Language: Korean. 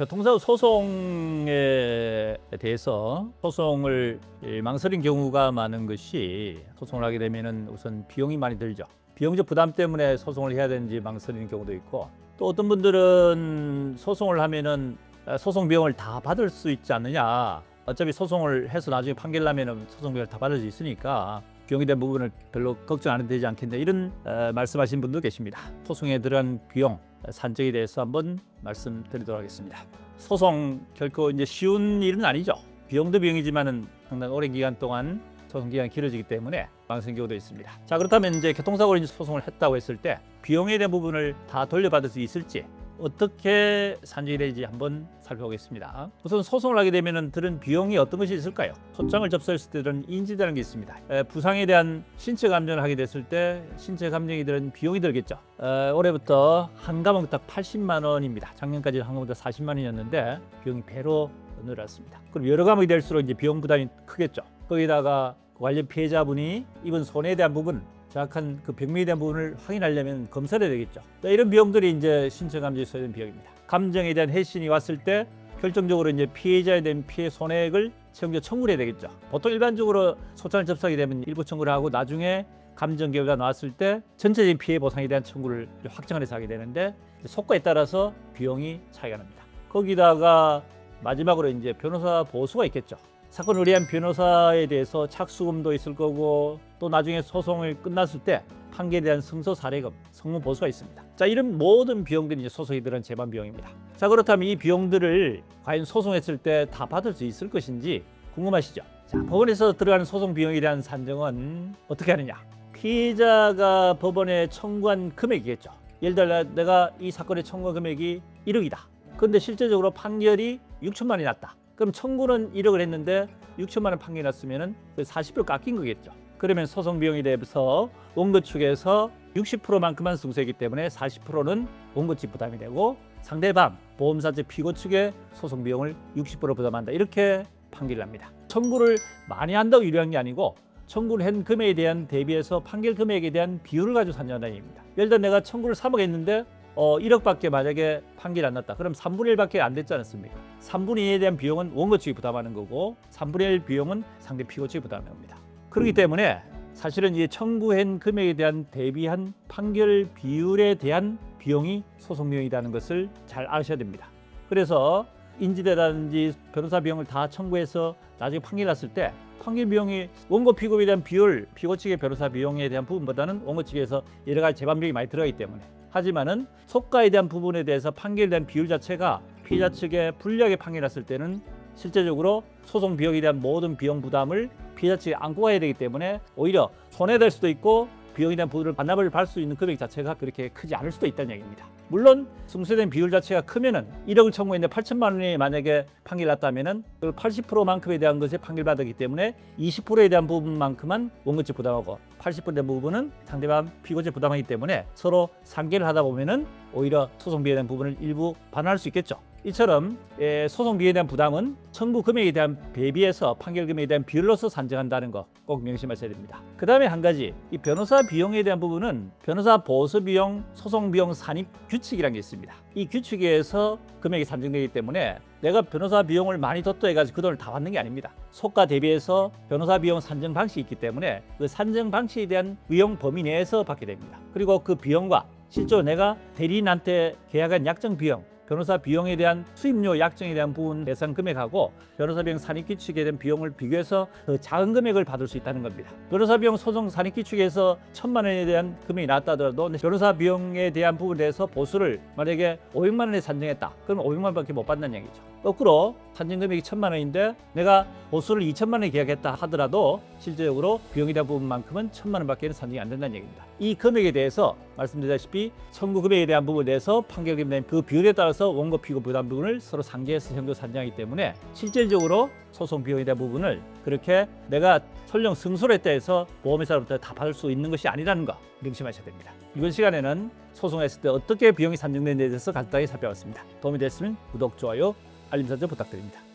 교통사고 소송에 대해서 소송을 망설인 경우가 많은 것이 소송을 하게 되면은 우선 비용이 많이 들죠. 비용적 부담 때문에 소송을 해야 되는지 망설이는 경우도 있고 또 어떤 분들은 소송을 하면은 소송 비용을 다 받을 수 있지 않느냐. 어차피 소송을 해서 나중에 판결 나면은 소송 비용을 다 받을 수 있으니까 비용에 대한 부분을 별로 걱정 안 해도 되지 않겠냐 이런 어, 말씀하신 분도 계십니다. 소송에 들어간 비용 산정에 대해서 한번 말씀드리도록 하겠습니다. 소송 결코 이제 쉬운 일은 아니죠. 비용도 비용이지만은 상당히 오랜 기간 동안 소송 기간이 길어지기 때문에 망설인 경우도 있습니다. 자 그렇다면 이제 교통사고로 이제 소송을 했다고 했을 때 비용에 대한 부분을 다 돌려받을 수 있을지 어떻게 산정이 되는지 한번 살펴보겠습니다. 우선 소송을 하게 되면은 들은 비용이 어떤 것이 있을까요? 소장을 접수했을 때 들은 인지되는 게 있습니다. 에, 부상에 대한 신체 감정을 하게 됐을 때 신체 감정이 들은 비용이 들겠죠. 에, 올해부터 한 과목 딱 80만 원입니다. 작년까지 한 과목 딱 40만 원이었는데 비용이 배로 늘었습니다. 그럼 여러 과목이 될수록 이제 비용 부담이 크겠죠. 거기다가 관련 피해자분이 입은 손해에 대한 부분 정확한 그 병명에 대한 부분을 확인하려면 검사를 해야 되겠죠. 자, 이런 비용들이 이제 신체 감정에 소요된 비용입니다. 감정에 대한 해신이 왔을 때 결정적으로 이제 피해자에 대한 피해 손해액을 채용자 청구를 해야 되겠죠. 보통 일반적으로 소장을 접수하게 되면 일부 청구를 하고 나중에 감정 결과가 나왔을 때 전체적인 피해 보상에 대한 청구를 확정을 해서 하게 되는데 속과에 따라서 비용이 차이가 납니다. 거기다가 마지막으로 이제 변호사 보수가 있겠죠. 사건을 의뢰한 변호사에 대해서 착수금도 있을 거고 또 나중에 소송을 끝났을 때 판결에 대한 승소 사례금, 성무 보수가 있습니다. 자, 이런 모든 비용들이 이제 소송에 들은 재반 비용입니다. 자, 그렇다면 이 비용들을 과연 소송했을 때 다 받을 수 있을 것인지 궁금하시죠? 자, 법원에서 들어가는 소송 비용에 대한 산정은 어떻게 하느냐? 피해자가 법원에 청구한 금액이겠죠. 예를 들어 내가 이 사건의 청구 금액이 1억이다. 그런데 실제적으로 판결이 6천만 원이 났다. 그럼 청구는 1억을 했는데 6천만 원 판결이 났으면은 그40% 깎인 거겠죠. 그러면 소송 비용에 대해서 원고 측에서 60%만큼만 승소했기 때문에 40%는 원고 측 부담이 되고 상대방 보험사 측 피고 측의 소송 비용을 60% 부담한다. 이렇게 판결이 납니다. 청구를 많이 한다고 유리한 게 아니고 청구를 한 금액에 대한 대비해서 판결 금액에 대한 비율을 가지고 산정한다는 얘기입니다. 예를 들어 내가 청구를 3억 했는데 어 1억밖에 만약에 판결이 안 났다. 그럼 3분의 1밖에 안 됐지 않습니까? 3분의 2에 대한 비용은 원고 측이 부담하는 거고 3분의 1 비용은 상대 피고 측이 부담하는 겁니다. 그렇기 때문에 사실은 이 청구한 금액에 대한 대비한 판결 비율에 대한 비용이 소송 비용이라는 것을 잘 아셔야 됩니다. 그래서 인지대라든지 변호사 비용을 다 청구해서 나중에 판결 났을 때 판결 비용이 원고 피고에 대한 비율, 피고 측의 변호사 비용에 대한 부분보다는 원고 측에서 여러 가지 재반 비용이 많이 들어가기 때문에 하지만은 속가에 대한 부분에 대해서 대한 비율 자체가 피해자 측에 불리하게 판결 났을 때는 실제적으로 소송 비용에 대한 모든 비용 부담을 피해자 측이 안고 가야 되기 때문에 오히려 손해될 수도 있고 비용에 대한 부분을 반납을 받을 수 있는 금액 자체가 그렇게 크지 않을 수도 있다는 얘기입니다. 물론 승소된 비율 자체가 크면은 1억을 청구했는데 8천만 원이 만약에 판결 났다면은 그 80%만큼에 대한 것에 판결 받았기 때문에 20%에 대한 부분만큼만 원고 측 부담하고 80%에 대한 부분은 상대방 피고 측 부담하기 때문에 서로 상계를 하다 보면은 오히려 소송 비에 대한 부분을 일부 반환할 수 있겠죠. 이처럼 예, 소송 비에 대한 부담은 청구 금액에 대한 대비해서 판결 금액에 대한 비율로서 산정한다는 거 꼭 명심하셔야 됩니다. 그 다음에 한 가지 이 변호사 비용에 대한 부분은 변호사 보수 비용, 소송 비용 산입 규칙이라는 게 있습니다. 이 규칙에 의해서 금액이 산정되기 때문에 내가 변호사 비용을 많이 뒀다 해가지고 그 돈을 다 받는 게 아닙니다. 속가 대비해서 변호사 비용 산정 방식이 있기 때문에 그 산정 방식에 대한 비용 범위 내에서 받게 됩니다. 그리고 그 비용과 실제로 내가 대리인한테 계약한 약정 비용 변호사 비용에 대한 수입료 약정에 대한 부분 배상 금액하고 변호사 비용 산입 규칙에 대한 비용을 비교해서 더 작은 금액을 받을 수 있다는 겁니다. 변호사 비용 소송 산입 규칙에서 천만 원에 대한 금액이 나왔다 하더라도 변호사 비용에 대한 부분에 대해서 보수를 만약에 500만 원에 산정했다. 그럼 500만 원밖에 못 받는 얘기죠. 거꾸로 산정 금액이 천만 원인데 내가 보수를 2천만 원에 계약했다 하더라도 실제적으로 비용에 대한 부분 만큼은 천만 원밖에 산정이 안 된다는 얘기입니다. 이 금액에 대해서 말씀드렸다시피 청구 금액에 대한 부분에 대해서 판결금에 대한 그 비율에 따라서 원고 피고 부담 부분을 서로 상계해서 현금 산정하기 때문에 실질적으로 소송 비용에 대한 부분을 그렇게 내가 설령 승소를 했다 해서 보험회사로부터 다 받을 수 있는 것이 아니라는 거 명심하셔야 됩니다. 이번 시간에는 소송했을 때 어떻게 비용이 산정되는지에 대해서 간단히 살펴봤습니다. 도움이 됐으면 구독, 좋아요, 알림 설정 부탁드립니다.